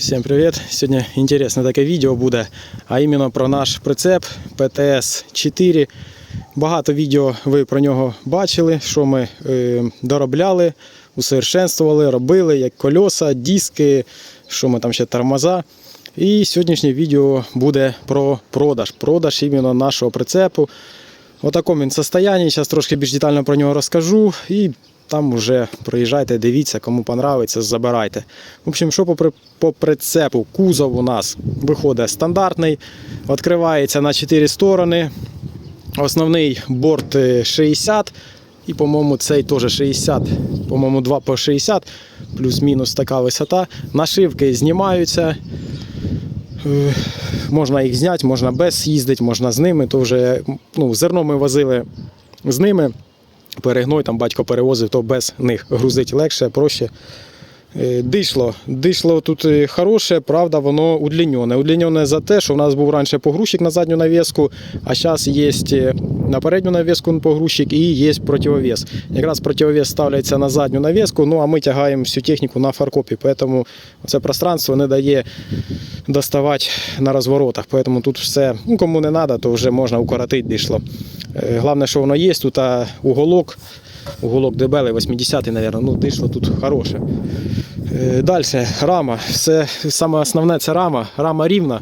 Всім привіт! Сьогодні інтересне таке відео буде, а іменно про наш прицеп ПТС 4. Багато відео ви про нього бачили, що ми е, доробляли, усовершенствували, робили, як кольоса, диски, що ми там ще тормоза. І сьогоднішнє відео буде про продаж. Продаж іменно нашого прицепу. В такому він состоянні. Зараз трошки більш детально про нього розкажу. І там вже приїжджайте, дивіться, кому понравиться, забирайте. В общем, що попри, по прицепу? Кузов у нас виходить стандартний, відкривається на 4 сторони. Основний борт е, 60. І, по-моєму, цей теж 60, по-моєму, 2 по 60, плюс-мінус така висота. Нашивки знімаються. Е, Можна їх зняти, можна без їздити, можна з ними. То вже ну, зерно ми возили з ними. Перегной там батько перевозив, то без них грузить легше, проще. Е, Дишло. Дишло тут е, хороше, правда, воно удлінене. Удлінене за те, що в нас був раніше погрузчик на задню навіску, а зараз є е, на передню навіску погрузчик і є противовес. Якраз противовес ставляється на задню навіску, ну а ми тягаємо всю техніку на фаркопі, тому це пространство не дає доставати на розворотах. Тому тут все, ну, кому не треба, то вже можна укоротити дишло. Головне, що воно є, тут уголок, уголок дебелий, 80-й, мабуть, ну дишло тут хороше. Далі, рама. Все, саме основне це рама. Рама рівна,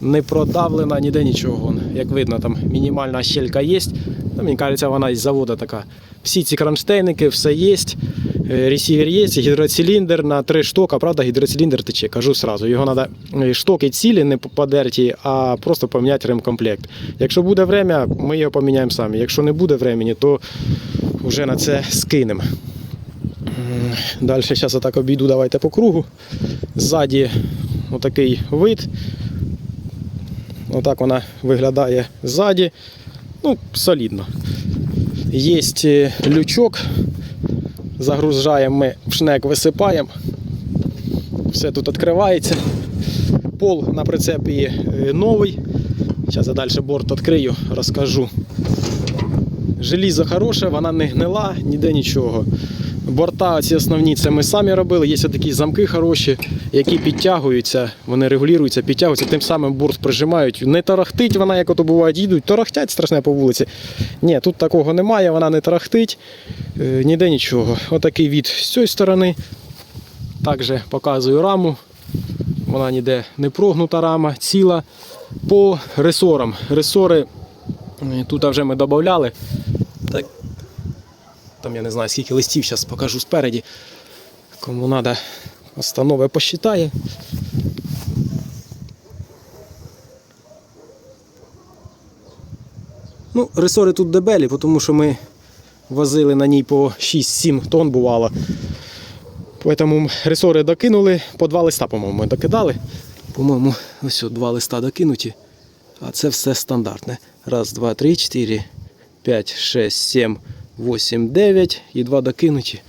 не продавлена, ніде нічого. Як видно, там мінімальна щелька є. Мені кажеться, вона із заводу така. Всі ці кронштейники, все є. Е, Ресівер є, гідроциліндр на три штока, правда, гідроциліндр тече, кажу сразу. Його треба штоки цілі не подерті, а просто поміняти ремкомплект. Якщо буде время, ми його поміняємо самі. Якщо не буде времени, то вже на це скинемо. Далі зараз отак обійду, давайте по кругу. Ззаді отакий вид. Отак вона виглядає ззаді. Ну, солідно. Є е, лючок. Загружаємо ми в шнек, висипаємо. Все тут відкривається. Пол на прицепі е, новий. Зараз я далі борт відкрию, розкажу. Желізо хороше, вона не гнила, ніде нічого. Борта ці основні це ми самі робили. Є такі замки хороші, які підтягуються, вони регулюються, підтягуються, тим самим борт прижимають. Не тарахтить вона, як ото буває, їдуть, тарахтять страшне по вулиці. Ні, тут такого немає, вона не тарахтить, е, ніде нічого. Отакий від з цієї сторони. Також показую раму. Вона ніде не прогнута рама, ціла. По ресорам. Ресори е, тут вже ми додавали. Там я не знаю скільки листів, зараз покажу спереді. Кому треба, останови посчитає. Ну, ресори тут дебелі, тому що ми возили на ній по 6-7 тонн бувало. Тому ресори докинули, по два листа, по-моєму, ми докидали. По-моєму, ось два листа докинуті. А це все стандартне. Раз, два, три, чотири, п'ять, шесть, сім, вісім, дев'ять і два докинуті.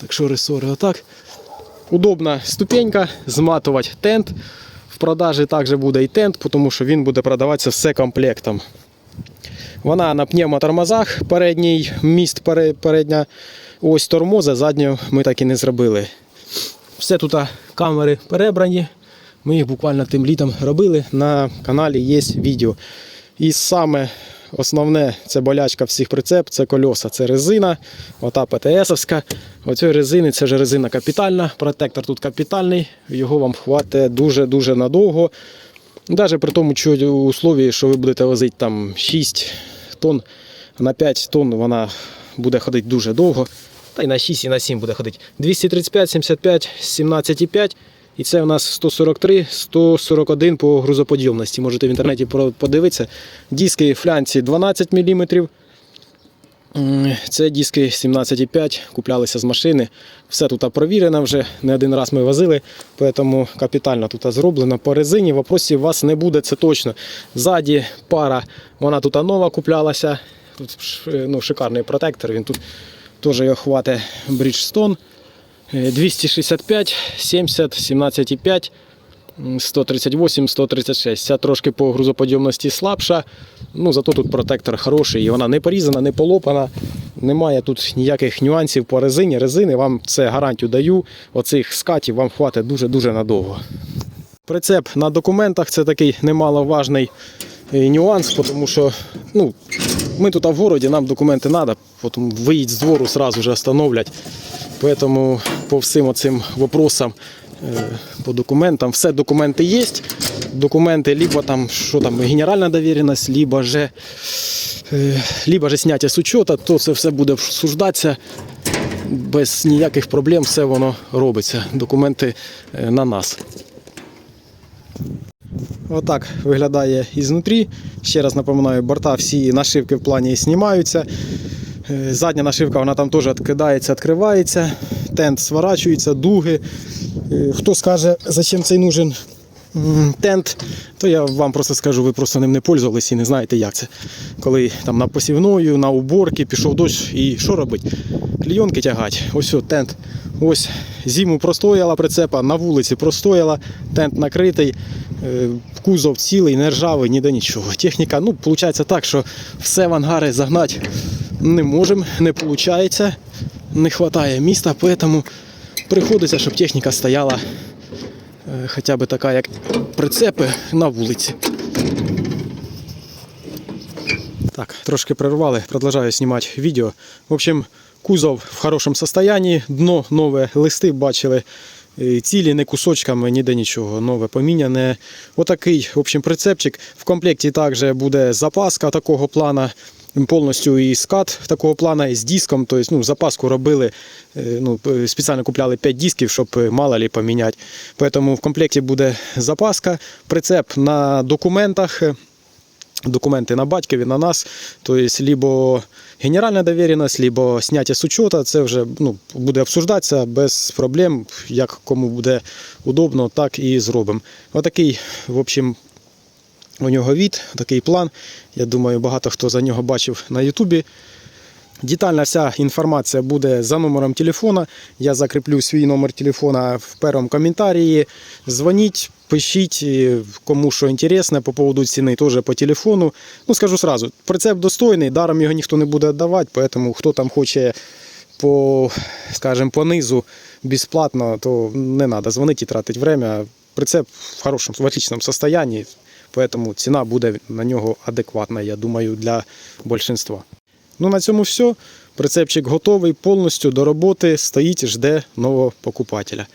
Так що ресори отак. Удобна ступенька, зматувати тент. В продажі також буде і тент, тому що він буде продаватися все комплектом. Вона на пневмотормозах, передній міст, передня ось тормоза, задню ми так і не зробили. Все тут камери перебрані. Ми їх буквально тим літом робили. На каналі є відео. І саме основне це болячка всіх прицеп, це кольоса, це резина, ота ПТСовська. Оцієї резини це вже резина капітальна. Протектор тут капітальний, його вам хватить дуже-дуже надовго. Навіть при тому що условії, що ви будете возити там 6 тонн, на 5 тонн вона буде ходити дуже довго. Та й на 6 і на 7 буде ходити. 235, 75, 17,5. І це у нас 143, 141 по грузоподйомності. Можете в інтернеті подивитися. Диски флянці 12 мм. Це диски 17,5, куплялися з машини. Все тут провірено вже, не один раз ми возили, тому капітально тут зроблено. По резині вопросів у вас не буде, це точно. Ззаді пара, вона тут нова куплялася. Тут ну, шикарний протектор, він тут теж його хватить Bridgestone. Е, 265, 70, 17,5. 138, 136. Ця трошки по грузоподйомності слабша. Ну, зато тут протектор хороший. І вона не порізана, не полопана. Немає тут ніяких нюансів по резині. Резини вам це гарантію даю. Оцих скатів вам хватить дуже-дуже надовго. Прицеп на документах це такий немаловажний е, нюанс, тому що ну, ми тут в городі, нам документи треба, потім виїдь з двору, одразу же остановлять. Поэтому по всім оцим вопросам е, по документам, все документи є. Документи либо там, що там, генеральна довіреність, либо же, е, либо же зняття з учета, то це все буде обсуждатися без ніяких проблем, все воно робиться. Документи е, на нас. Отак виглядає ізнутрі. Ще раз напоминаю, борта всі нашивки в плані знімаються. Е, Задня нашивка вона там теж відкидається, відкривається. Тент сворачується, дуги. Е, Хто скаже, зачем цей нужен тент, то я вам просто скажу, ви просто ним не пользувалися і не знаєте, як це. Коли там на посівною, на уборки пішов дощ і що робить? Клійонки тягать. Ось о, тент. Ось зиму простояла прицепа, на вулиці простояла, тент накритий, е, кузов цілий, не ржавий, ніде нічого. Техніка, ну, виходить так, що все в ангари загнати не можемо, не виходить, не вистачає міста, тому приходиться, щоб техніка стояла хоча б така, як прицепи на вулиці. Так, трошки прервали, продовжую знімати відео. В общем, кузов в хорошому состоянии, дно нове, листи бачили. е, Цілі не кусочками, ніде нічого, нове поміняне. Отакий в общем, прицепчик. В комплекті також буде запаска такого плана, повністю і скат такого плана, і з диском. Тобто, ну, запаску робили, е, ну, спеціально купляли 5 дисків, щоб е, мало ли поміняти. Тому в комплекті буде запаска, прицеп на документах. е, документи на батькові, на нас. Тобто, либо генеральна довіреність, либо зняття з учета. Це вже ну, буде обсуждатися без проблем. Як кому буде удобно, так і зробимо. Отакий, в общем, у нього від, такий план. Я думаю, багато хто за нього бачив на Ютубі. Детальна вся інформація буде за номером телефона. Я закріплю свій номер телефона в першому коментарі. Дзвоніть, пишіть, кому що інтересне по поводу ціни, теж по телефону. Ну, скажу сразу, прицеп достойний, даром його ніхто не буде віддавати, тому хто там хоче по, скажем, по низу безплатно, то не треба дзвонити і тратити время. Прицеп в хорошому, в отличном состоянии, поэтому ціна буде на нього адекватна, я думаю, для більшинства. Ну на цьому все. Прицепчик готовий повністю до роботи, стоїть, жде нового покупателя.